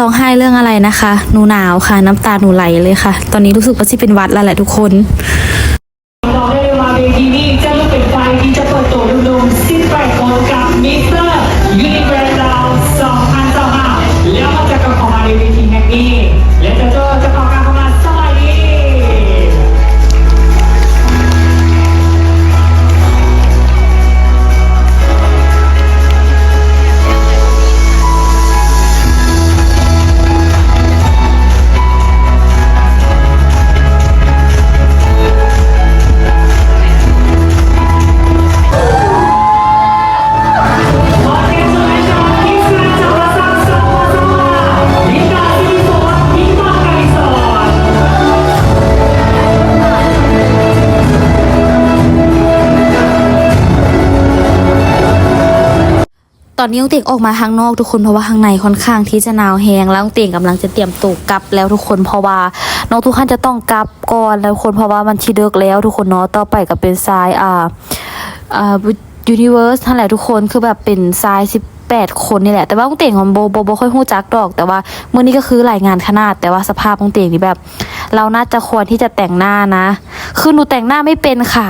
ร้องไห้เรื่องอะไรนะคะ หนูหนาวค่ะ น้ำตาหนูไหลเลยค่ะ ตอนนี้รู้สึกว่าที่เป็นวัดแล้วแหละทุกคนเราได้มาเวทีนี้จะไม่เป็น อนนี้ต้องเตียงออกมาข้างนอกทุกคนเพราะว่าข้างในค่อนข้างที่จะหนาวแหงแล้วเตียงกำลังจะเตรียมตัวกลับแล้วทุกคนเพราะว่าน้องทุกท่านจะต้องกลับก่อนแล้วคนเพราะว่ามันชีเดิกแล้ว ทุกคนเนาะต่อไปก็เป็นทรายอ่าอ่ายูนิเวอร์สทั้งหลายทุกคนคือแบบเป็นทรายสิบ แปดคนนี่แหละ แต่ว่าต้องเตียงของโบโบโบค่อยหู้จักดอก แต่ว่าเมื่อนี้ก็คือรายงานขนาด แต่ว่าสภาพต้องเตียงนี่แบบ เราน่าจะควรที่จะแต่งหน้านะ คือหนูแต่งหน้าไม่เป็นค่ะ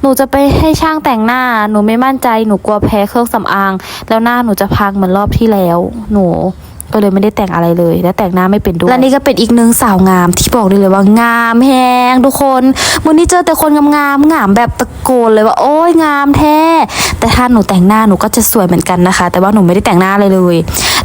หนูจะไปให้ช่างแต่งหน้า หนูไม่มั่นใจ หนูกลัวแพ้เครื่องสำอาง แล้วหน้าหนูจะพังเหมือนรอบที่แล้ว หนู ก็เลยไม่ได้แต่งอะไรเลย และแต่งหน้าไม่เป็นด้วย และนี่ก็เป็นอีกหนึ่งสาวงามที่บอกได้เลยว่างามแฮงทุกคนวันนี้เจอแต่คนงามงามงามแบบตะโกนเลยว่าโอ้ยงามแท้ แต่ถ้าหนูแต่งหน้าหนูก็จะสวยเหมือนกันนะคะ แต่ว่าหนูไม่ได้แต่งหน้าเลยเลย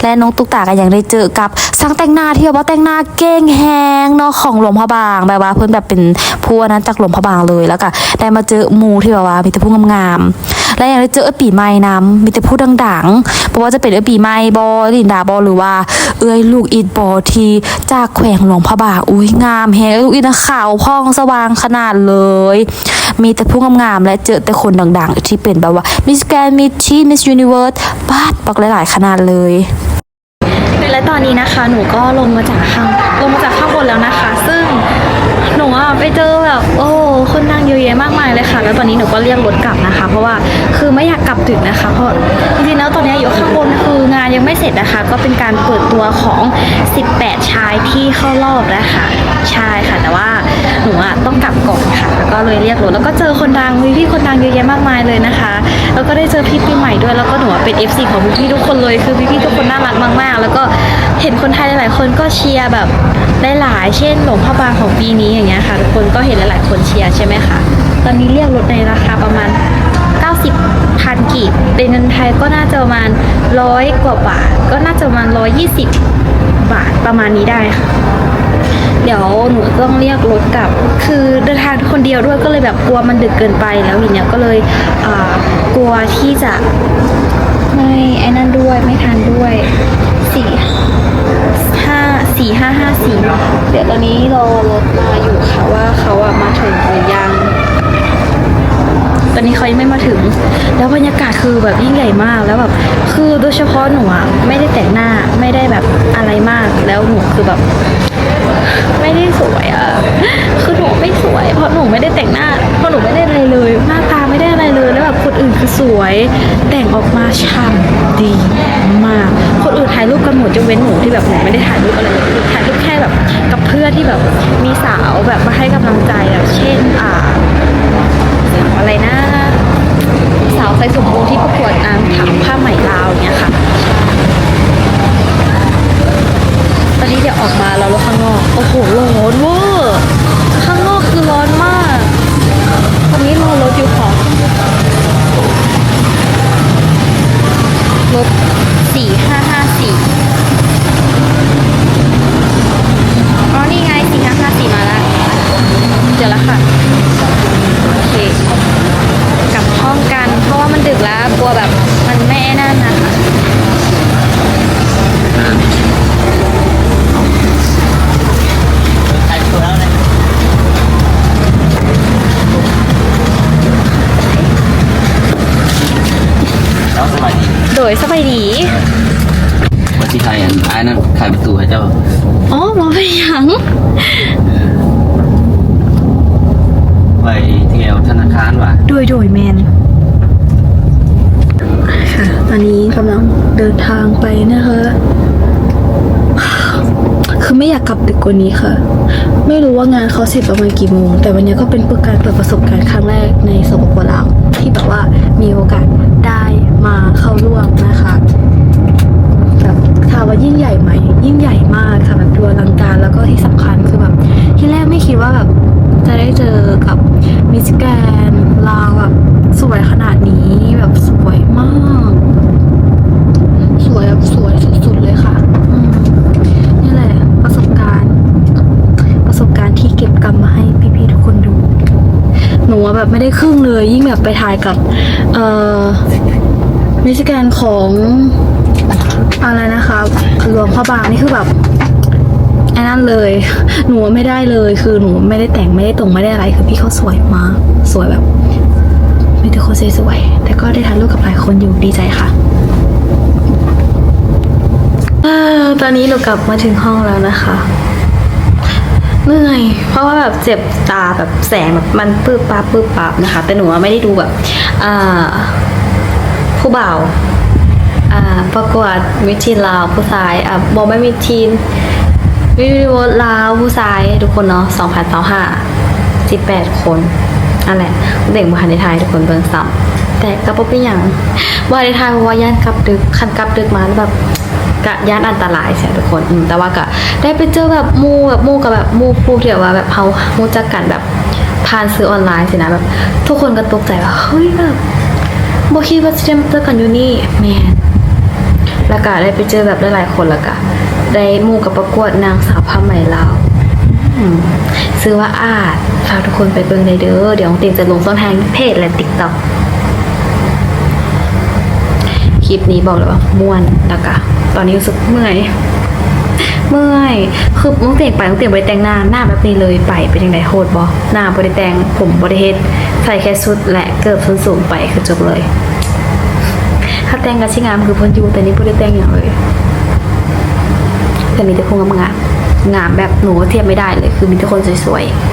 และน้องตุ๊กตาก็ยังได้เจอกับช่างแต่งหน้าที่แบบว่าแต่งหน้าเก่งแฮงเนาะของหลวงพระบางแบบว่าเพื่อนแบบเป็นผู้นั้นจากหลวงพระบางเลยแล้วก็ได้มาเจอมูที่แบบว่ามีแต่ผู้งามๆ และยังได้เจอเอ้ปีใหม่น้ำมีแต่ผู้ดังๆเพราะว่าจะเป็นเอ้ปีใหม่บอลินดาบอหรือว่า เอ้ยลูกอีดบอทีจากแขวงหลวงพระบาอุ้ยงามแฮงลูกอีดขาวพองสว่างขนาดเลย มีแต่ผู้งามๆและเจอแต่คนดังๆ ที่เป็นแบบว่ามิสแกนมิสชีมิสยูนิเวิร์สบาดปักหลายๆขนาดเลยและตอนนี้นะคะหนูก็ลงมาจากข้างลงมาจากข้างบนแล้วนะคะ ซึ่งหนูอะไปเจอแบบโอ้ค เยอะแยะมากมายเลยค่ะ แล้วตอนนี้หนูก็เรียกรถกลับนะคะ เพราะว่าคือไม่อยากกลับดึกนะคะ เพราะจริงๆแล้วตอนนี้อยู่ข้างบนคืองานยังไม่เสร็จนะคะ ก็เป็นการเปิดตัวของ 18 ชายที่เข้ารอบนะคะใช่ค่ะ แต่ว่าหนูอะต้องกลับก่อนค่ะ แล้วก็เลยเรียกรถแล้วก็เจอคนดังมีพี่คนดังเยอะแยะมากมายเลยนะคะ แล้วก็ได้เจอพี่ปีใหม่ด้วยแล้วก็หนูเป็น FC ของพี่ทุกคนเลยคือพี่ๆทุกคนน่ารักมากๆ แล้วก็เห็นคนไทยหลายๆคนก็เชียร์แบบหลายๆเช่นหลวงพ่อบางของปีนี้อย่างเงี้ยค่ะ ทุกคนก็เห็นหลายๆคนเชียร์ใช่ไหมคะตอนนี้เรียกรถในราคาประมาณ 90พันกีบเป็นเงินไทยก็น่าจะประมาณร้อยกว่าบาท ก็น่าจะประมาณ120บาทประมาณนี้ได้ค่ะ เดี๋ยวหนูต้องเรียกรถกลับ คือเดินทางคนเดียวด้วยก็เลยแบบกลัวมันดึกเกินไปแล้วทีเนี้ยก็เลยกลัวที่จะไม่ไอ้นั่นด้วยไม่ทันด้วยสี่ห้า สี่ห้าห้าสี่เดี๋ยวตอนนี้รอรถมาอยู่ค่ะว่าเขาอะมาถึงหรือยัง ตอนนี้เขายังไม่มาถึง แล้วบรรยากาศคือแบบยิ่งใหญ่มากแล้วแบบคือโดยเฉพาะหนูอะไม่ได้แต่งหน้าไม่ได้แบบอะไรมากแล้วหนูคือแบบ ไม่ได้สวยอะคือหนูไม่สวย เพราะหนูไม่ได้แต่งหน้า เพราะหนูไม่ได้อะไรเลยหน้าตาไม่ได้อะไรเลยแล้วแบบคนอื่นคือสวย แต่งออกมาฉ่ำดีมาก เว้นหนูที่แบบหนูไม่ได้ถ่ายรูปอะไรเลยถ่ายรูปแค่แบบกับเพื่อนที่แบบมีสาวแบบมาให้กำลังใจแบบเช่นอ่าสาวอะไรนะ สาวใส่สมบูรณ์ที่ประกวดนางถามผ้าไหมลาวเนี่ยค่ะ ตอนนี้เดี๋ยวออกมาแล้วรถข้างนอก โอ้โหร้อนเวอ ยดีโดยสบายดีวันที่ไทยอันอ้ายนั่นขายประตูให้เจ้าอ๋อหมอไปยังไปเที่ยวธนาคารว่ะโดยโดยแมนค่ะตอนนี้กำลังเดินทางไปนะคะ คือไม่อยากกลับดึกกว่านี้ค่ะ ไม่รู้ว่างานเขาเสร็จประมาณกี่โมง แต่วันนี้ก็เป็นการเปิดประสบการณ์ครั้งแรกในสปปลาวที่แบบว่ามีโอกาสได้ มาเข้าร่วมนะคะแบบถามว่ายิ่งใหญ่ไหม ยิ่งใหญ่มากค่ะแบบดูอลังการแล้วก็ที่สำคัญคือแบบที่แรกไม่คิดว่าแบบจะได้เจอกับมิสแกนลาวแบบสวยขนาดนี้แบบสวยมาก สวยแบบสวยสุดๆเลยค่ะนี่แหละประสบการณ์ ประสบการณ์ที่เก็บกรรมมาให้พี่ๆทุกคนดู หนูแบบไม่ได้ครึ่งเลยยิ่งแบบไปถ่ายกับ เอ่อ มิสแกนของอะไรนะคะหลวงพระบางนี่คือแบบไอ้นั่นเลย หนูไม่ได้เลย คือหนูไม่ได้แต่งไม่ได้ตรงไม่ได้อะไร คือพี่เขาสวยมากสวยแบบมีแต่คนสวยๆแต่ก็ได้ถ่ายรูปกับหลายคนอยู่ดีใจค่ะตอนนี้หนูกลับมาถึงห้องแล้วนะคะเหนื่อย เพราะว่าแบบเจ็บตาแบบแสงแบบมันปื้บปั๊บปื้บปั๊บนะคะ แต่หนูว่าไม่ได้ดูแบบอ่า ผู้บ่าวอ่าประกวดวิทีลาวผู้ชายอ่าบอกไม่มีทีนวิดีโอลาวผู้ชายทุกคนเนาะสองพันสองห้าสิบแปดคนอันแหละเด็กมาคันในไทยทุกคนเบิ่งซ้ำแต่ก็บ่เป็นอย่างว่าในไทยเพราะว่าย่านกลับดึกคันกลับดึกมาแล้วแบบกะย่านอันตรายใช่ทุกคนอืมแต่ว่าก็ได้ไปเจอแบบมูแบบมูกับแบบมูผู้ที่แบบว่าแบบเขารู้จักกันแบบผ่านซื้อออนไลน์สินะแบบ ทุกคนก็ตกใจว่าเฮ้ยแบบ บ่คิดว่าจะได้มาเจอกันอยู่นี่แมนล้วก็ได้ไปเจอแบบหลายๆคนล้วก็ได้มู่กับประกวดนางสาวผ้าไหมลาวซื้อว่าอาจฝากทุกคนไปเบิ่งได้เด้อเดี๋ยวน้องเต็งจะลงช่องทางเพจและ TikTok คลิปนี้บอกเลยว่าม่วนล้วก็ตอนนี้รู้สึกเมื่อยเมื่อยคือน้องเตียงไปน้องเตียงบริแต่งหน้าหน้าแบบนี้เลยไปเป็นยังไงโหดบอหน้าบริแต่งผมบริเฮ็ดใส่แค่ชุดและเกิบส้นสูงไปคือจบเลย ถ้าแต่งกับชิงามคือพ้นอยูแต่นี่บริแต่งอย่างเลยแต่มีแต่คนงามงามแบบหนูเทียบไม่ได้เลย คือมีแต่คนสวยๆ